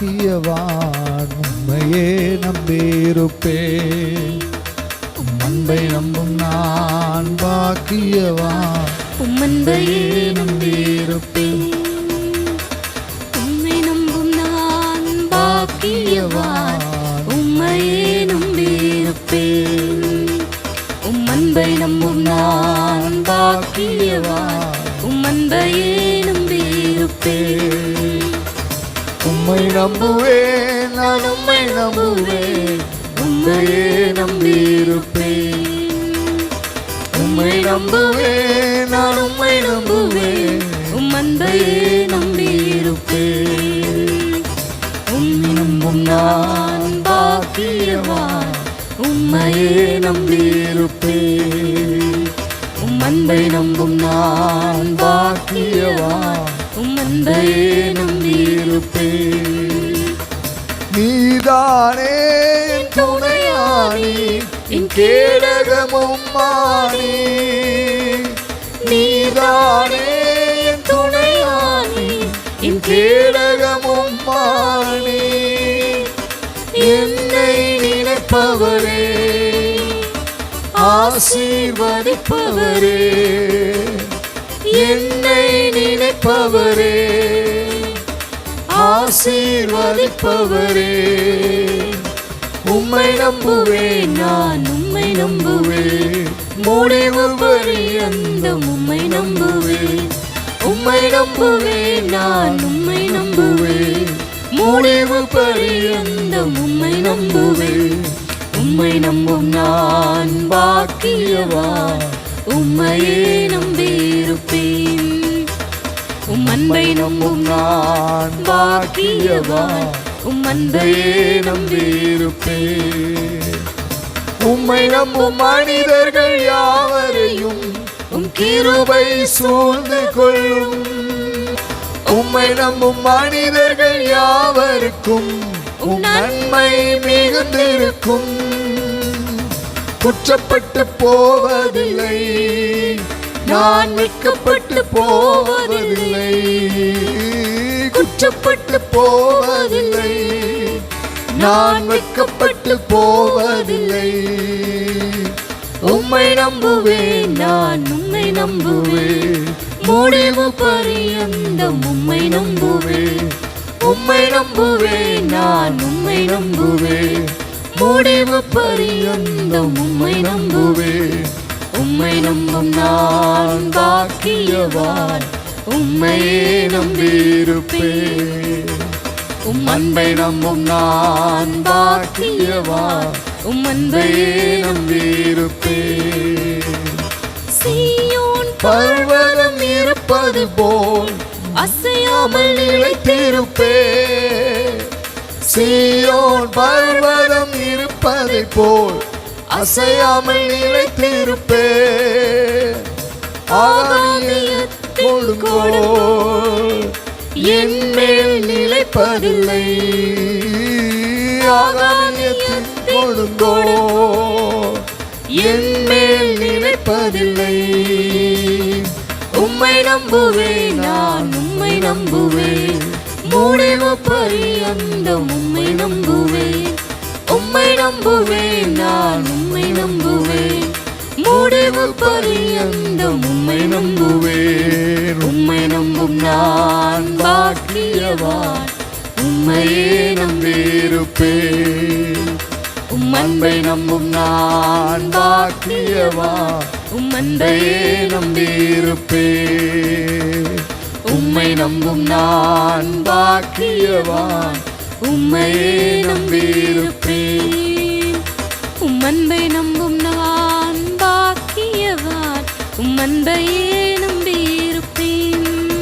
பாக்கியவான் உண்மையே நம்பியிருப்பேன் அன்பை நம்பும் நான் பாக்கியவான். உம்மன்பையே நம்பியிருப்பேன் உம்மை நம்பும் நான் பாக்கியவான். உம்மையே நம்பியிருப்பேன் உம் அன்பை நம்பும் நான் பாக்கியவான். உம் அன்பையே நம்பியிருப்பேன் உம்மை நம்புவேன் நான் உம்மை நம்புவேன் உம்மையே நம்பியிருப்பேன். உம்மை நம்புவேன் நான் உம்மை நம்புவேன் உம் அன்பையே நம்பியிருப்பேன். உம்மை நம்பும் நான் பாக்கியவான். உம்மையே நம்பியிருப்பேன். உம் அன்பை நம்பும் நான் பாக்கியவான். உம் அன்பையே நம்பியிருப்பேன். கேடகமும் மாணி நீதானே என் துணையானி. என் கேடகமும் மாணி என்னை நினைப்பவரே. ஆசீர்வதிப்பவரே. என்னை நினைப்பவரே. ஆசீர்வதிப்பவரே. உம்மை நம்புவேன் நான் உம்மை நம்புவேன் முடிவு பரியந்தம் உம்மை நம்புவே. உம்மை நம்புவே நான் உம்மை நம்புவே. முடிவு பரியந்தம் உம்மை நம்புவே. உம்மை நம்பும் நான் பாக்கியவான் உம்மையே நம்பியிருப்பேன். உம் அன்பை நம்பும் நான் பாக்கியவான் உம் அன்பையே நம்பியிருப்பேன். உம்மை நம்பும் மனிதர்கள் யாவரையும் உம் கிருபை சூழ்ந்து கொள்ளும். உம்மை நம்பும் மனிதர்கள் யாவருக்கும் உம் நன்மை மிகுந்திருக்கும். குற்றப்பட்டு போவதில்லை நான் வெட்கப்பட்டு போவதில்லை. குற்றப்பட்டு போவதில்லை. நான் வெட்கப்பட்டு போவதில்லை. உம்மை நம்புவேன் நான் உம்மை நம்புவேன். முடிவு பரியந்தம் உம்மை நம்புவேன். உம்மை நம்புவேன் நான் உம்மை நம்புவேன். முடிவு பரியந்தம் உம்மை நம்புவேன். உம்மை நம்பும் நான் பாக்கியவான். உம்மையே நம்பியிருப்பேன். உம் அன்பை நம்பும் நான் பாக்கியவா உம் அன்பையே நம்பியிருப்பேன் சீயோன் பர்வதம் இருப்பது போல் அசையாமல் நிலைத்திருப்பே. சீயோன் பர்வதம் இருப்பதை போல் அசையாமல் நிலைத்திருப்பே. ஆகாமியத் கொடுங்கோல் என் கேட்பதில்லை கொடுங்கோ என் மேல் நினைப்பதில்லை. உம்மை நம்புவேன் நான் உம்மை நம்புவேன். முடிவு பரியந்தம் உம்மை நம்புவேன். உம்மை நம்புவேன் நான் உம்மை நம்புவேன். முடிவு பரியந்தம் உம்மை நம்புவேன். உம்மை நம்பும் நான் பாக்கியவான். உம்மையே நம்பியிருப்பே உம் அன்பை நம்பும் நான் பாக்கியவா? உம் அன்பையே நம்பியிருப்பே உம்மை நம்பும் நான் பாக்கியவான் உம்மையே நம்பியிருப்பேன்.